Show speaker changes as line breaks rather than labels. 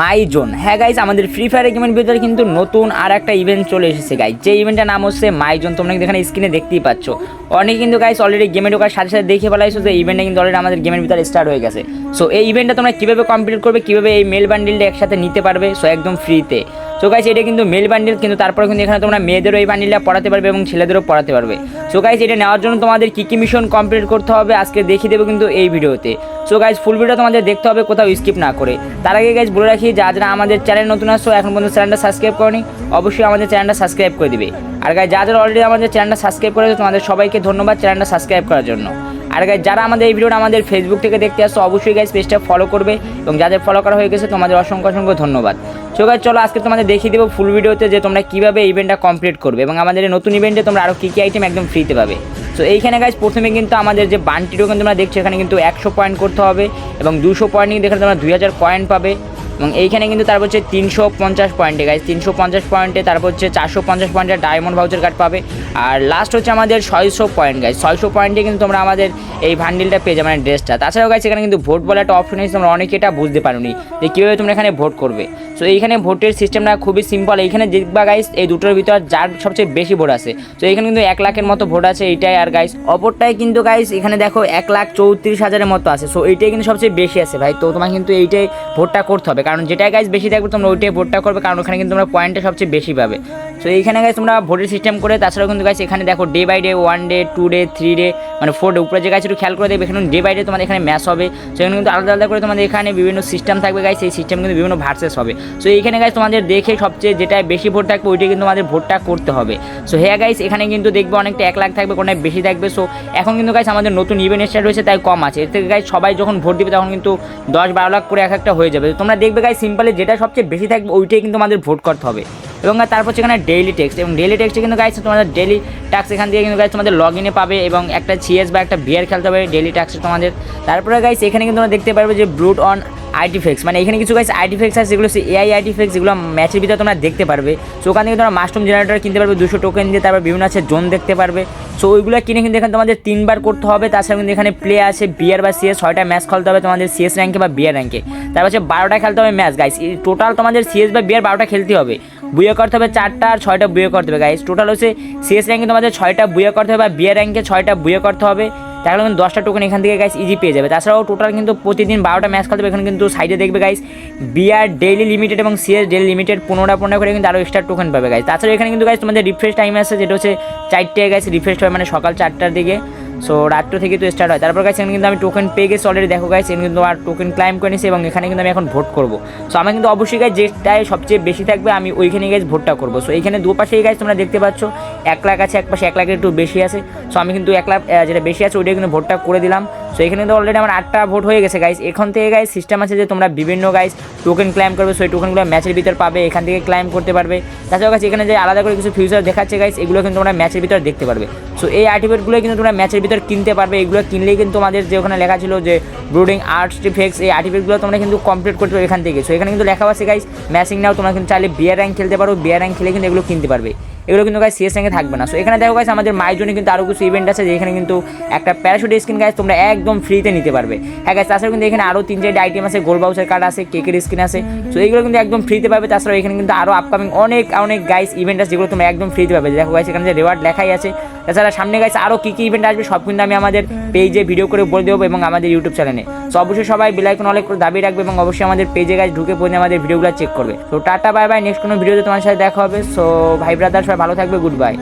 My zone. হ্যাঁ guys আমাদের free fire গেমের ভিতরে কিন্তু নতুন আর একটা ইভেন্ট চলে এসেছে গাইজ যে ইভেন্টের নাম হচ্ছে মাই জোন, তোমরা কিন্তু এখানে স্ক্রিনে দেখতেই পাচ্ছ। অনেক কিন্তু গাইজ অলরেডি গেমে ঢোকার সাথে সাথে দেখে ফেলাইছো যে ইভেন্টটা কিন্তু অলরেডি আমাদের গেমের ভিতরে স্টার্ট হয়ে গেছে। সো এই ইভেন্টটা তোমরা কীভাবে কমপ্লিট করবে, কীভাবে এই মেল বান্ডিলটা একসাথে নিতে পারবে সো একদম ফ্রিতে সো গাইজ এটা কিন্তু মেল বান্ডিল কিন্তু তারপরে কিন্তু এখানে তোমরা মেয়েদেরও এই বান্ডিলটা পড়াতে পারবে এবং ছেলেদেরও পড়াতে পারবে। সো গাইজ এটা নেওয়ার জন্য তোমাদের কী কী মিশন কমপ্লিট করতে হবে আজকে দেখিয়ে দেবো কিন্তু এই ভিডিওতে। সো গাইজ ফুল ভিডিও তোমাদের দেখতে হবে, কোথাও স্কিপ না করে। তার আগে গাইজ বলে রাখি যা যারা আমাদের চ্যানেল নতুন আসছো এখন পর্যন্ত চ্যানেলটা সাবস্ক্রাইব করনি, অবশ্যই আমাদের চ্যানেলটা সাবস্ক্রাইব করে দিবে। আর গাইজ যা যারা অলরেডি আমাদের চ্যানেলটা সাবস্ক্রাইব করেছে, তোমাদের সবাইকে ধন্যবাদ চ্যানেলটা সাবস্ক্রাইব করার জন্য। আর গাইজ যারা আমাদের এই ভিডিওটা আমাদের ফেসবুক থেকে দেখতে আসছো, অবশ্যই গাইজ পেজটা ফলো করবে এবং যাদের ফলো করা হয়ে গেছে, তোমাদের অসংখ্য অসংখ্য ধন্যবাদ। সো গাইজ চলো আজকে তোমাদের দেখিয়ে দেবো ফুল ভিডিওতে যে তোমরা কীভাবে ইভেন্টটা কমপ্লিট করবে এবং আমাদের এই নতুন ইভেন্টে তোমরা আরও কী কী আইটেম একদম ফ্রিতে পাবে। সো এইখানে গাইজ প্রথমে কিন্তু আমাদের যে বান্টি টোকেন তোমরা দেখছ, এখানে কিন্তু একশো পয়েন্ট করতে হবে এবং দুশো পয়েন্ট নিয়ে দেখলে তোমরা দুই হাজার পয়েন্ট পাবে। এবং এইখানে কিন্তু তারপর হচ্ছে তিনশো পঞ্চাশ পয়েন্টে গাইজ তিনশো পঞ্চাশ পয়েন্টে তারপর হচ্ছে চারশো পঞ্চাশ পয়েন্টে ডায়মন্ড ভাউচার কার্ড পাবে। আর লাস্ট হচ্ছে আমাদের ছয়শো পয়েন্ট গাইজ ছয়শো পয়েন্টে কিন্তু তোমরা আমাদের এই ভান্ডিলটা পেয়ে যাবে মানে ড্রেসটা তাছাড়াও গাইজ এখানে কিন্তু ভোট বলে একটা অপশন আছে, তোমরা অনেকে এটা বুঝতে পারোনি যে কীভাবে তোমরা এখানে ভোট করবে। সো এইখানে ভোটের সিস্টেমটা খুবই সিম্পল এইখানে দেখবা গাইজ এই দুটোর ভিতর যার সবচেয়ে বেশি ভোট আছে। তো এখানে কিন্তু এক লাখের মতো ভোট আছে, এইটাই। আর গাইজ অপরটাই কিন্তু গাইজ এখানে দেখো এক লাখ চৌত্রিশ হাজারের মতো আছে। সো এইটাই কিন্তু সবচেয়ে বেশি আছে, ভাই। তো তোমার কিন্তু এইটাই ভোটটা করতে হবে। কারণ যেটাই গাইজ বেশি থাকবে তোমরা ওইটাই ভোটটা করবে, কারণ ওখানে কিন্তু তোমরা পয়েন্টটা সবচেয়ে বেশি পাবে। সো এইখানে গাইজ তোমরা ভোটের সিস্টেম করে, তাছাড়াও কিন্তু গাইজ এখানে দেখো day by day one day two day three day মানে ফোর ডে উপরে যে গাছ একটু খেয়াল করে দেখবে, এখানে ডে বাই ডে তোমাদের এখানে ম্যাচ হবে। সেখানে কিন্তু আলাদা আলাদা করে তোমাদের এখানে বিভিন্ন সিস্টেম থাকবে গাইজ সেই সিস্টেম কিন্তু বিভিন্ন ভার্সেস হবে। সো এইখানে গাইজ তোমাদের দেখে সবচেয়ে যেটা বেশি ভোট থাকবে, ওইটাই কিন্তু আমাদের ভোটটা করতে হবে। সো হ্যাঁ গাইজ এখানে কিন্তু দেখবে অনেকটা এক লাখ থাকবে কোনটা বেশি থাকবে। সো এখন কিন্তু গাইজ আমাদের নতুন ইভেন্ট স্টার্ট হয়েছে, তাই কম আছে। এর থেকে গাইজ সবাই যখন ভোট দিবে, তখন কিন্তু দশ বারো লাখ করে এক একটা হয়ে যাবে। তোমরা দেখবে গাইজ সিম্পলে যেটা সবচেয়ে বেশি থাকবে, ওইটাই কিন্তু আমাদের ভোট করতে হবে। এবং তারপর সেখানে ডেইলি টেক্সট এবং ডেইলি টেক্সটে কিন্তু গাইছে তোমাদের ডেইলি ট্যাক্স এখান থেকে কিন্তু গাইজ তোমাদের লগ ইনে পাবে, এবং একটা সিএস বা একটা বিয়ার খেলতে হবে ডেইলি ট্যাক্সে তোমাদের। তারপরে গাইছে এখানে কিন্তু তোমরা দেখতে পারবে যে ব্রুট অন আর্টিফেক্স মানে এখানে কিছু গাইজ আর্টিফেক্স আছে, যেগুলো এআই আর্টিফেক্স যেগুলো ম্যাচের ভিতরে তোমরা দেখতে পারবে। সো ওখান থেকে তোমরা মাস্টুম জেনারেটর কিনতে পারবে, দুশো টোকেন দিয়ে, তারপর বিভিন্ন আছে জোন দেখতে পারবে। সো ওইগুলো কিনে কিন্তু এখানে তোমাদের তিনবার করতে হবে। তাছাড়া কিন্তু এখানে প্লে আছে বিয়ার বা সিএস ছয়টা ম্যাচ খেলতে হবে তোমাদের সিএস র্যাঙ্কে বা বিয়ার র্যাঙ্কে তারপর হচ্ছে বারোটা খেলতে হবে ম্যাচ গাইস টোটাল তোমাদের সিএস বা বিয়ার বারোটা খেলতে হবে। বুয়ে করতে হবে চারটা আর ছয়টা বুয়ে করতে হবে গাইস টোটাল হচ্ছে সিএস র্যাঙ্কে তোমাদের ছয়টা বুয়ে করতে হবে বা বিয়ার র্যাঙ্কে ছয়টা বুয়ে করতে হবে। তাহলে কিন্তু দশটা টোকেন এখান থেকে গাইস ইজি পেয়ে যাবে। তাছাড়াও টোটাল কিন্তু প্রতিদিন বারোটা ম্যাচ খেলতে এখানে কিন্তু সাইডে দেখবে গাইস বিআর ডেইলি লিমিটেড এবং সিএস ডেইলি লিমিটেড পনেরোটা পনেরো করে কিন্তু আরও এক্সট্রা টোকেন পাবে গাইস তাছাড়া এখানে কিন্তু গাইস তোমাদের রিফ্রেশ টাইম আছে, যেটা হচ্ছে চারটে গাইস রিফ্রেশ হয় মানে সকাল চারটার দিকে। সো রাত্র থেকে তো স্টার্ট হয়। তারপর গাইছে এখানে কিন্তু আমি টোকেন পেয়ে গেছি অলরেডি দেখো গাইস এখানে কিন্তু আর টোকেন ক্লাইম করে নিয়েছি এবং এখানে কিন্তু আমি এখন ভোট করব। সো আমি কিন্তু অবশ্যই গাছ যেটাই সবচেয়ে বেশি থাকবে, আমি ওইখানে গাছ ভোটটা করব। সো এইখানে দুপাশেই গাছ তোমরা দেখতে পাচ্ছ, এক লাখ আছে, এক পাশে এক লাখের একটু বেশি আছে। সো আমি কিন্তু এক লাখ যেটা বেশি আছে ওইটা কিন্তু ভোটটা করে দিলাম। সো এখানে কিন্তু অলরেডি আমার আটটা ভোট হয়ে গেছে গাইস এখান থেকে গাইস সিস্টেম আছে যে তোমরা বিভিন্ন গাইস টোকেন ক্লাইম করবে। সেই টোকেনগুলো ম্যাচের ভিতর পাবে, এখান থেকে ক্লাইম করতে পারবে। তাছাড়াও গাছ এখানে যে আলাদা করে কিছু ফিউচার দেখাচ্ছে গাইস এগুলো কিন্তু তোমরা ম্যাচের ভিতর দেখতে পারবে। সো এই আর্টিফেক্টগুলো কিন্তু তোমরা ম্যাচের ভিতর কিনতে পারবে। এগুলো কিনলেই কিন্তু তোমাদের যে ওখানে লেখা ছিল যে ব্রুডিং আর্টস টিফেক্স এই আর্টিফেক্টগুলো তোমরা কিন্তু কমপ্লিট করতে পারবে এখান থেকে। সো এখানে কিন্তু লেখা আছে গাইস ম্যাচিং নাও, তোমরা কিন্তু চাইলে বিয়ার র্যাঙ্ক খেলতে পারো। বিয়ার র্যাঙ্ক খেলে কিন্তু এগুলো কিনতে পারবে। এগুলো কিন্তু গাইস সিএস র্যাঙ্কে থাকবে না। সো এখানে দেখো গাইস আমাদের মায়ের জন্য কিন্তু আরও কিছু ইভেন্ট আছে, যেখানে কিন্তু একটা প্যারাশুট স্কিন গাইস তোমরা একদম ফ্রিতে নিতে পারবে। হ্যাঁ গাইস তাছাড়া কিন্তু এখানে আরও তিন চারটে আইটেম আছে গোল বাউসের কার্ড আছে কেকের স্কিন আছে। সো এইগুলো কিন্তু একদম ফ্রিতে পাবে। তাছাড়া এখানে কিন্তু আরও আপকামিং অনেক অনেক গাইস ইভেন্ট আছে, যেগুলো তোমরা একদম ফ্রিতে পাবে। দেখো গাইস এখানে যে রেওয়ার্ড লেখাই আছে। তাছাড়া সামনে গাইস আরও কী কী ইভেন্ট আসবে, সব কিন্তু আমি আমাদের পেজে ভিডিও করে বলে দেবো এবং আমাদের ইউটিউব চ্যানেলে সো অবশ্যই সবাই বেলাইকন অনেক করে দাবি রাখবে এবং অবশ্যই আমাদের পেজে গাইস ঢুকে পড়ে আমাদের ভিডিওগুলো চেক করবে। তো টাটা বাই বাই নেক্সট কোনো ভিডিওতে তোমার সাথে দেখা হবে। সো ভাই ব্রাদার সবাই ভালো থাকবে গুড বাই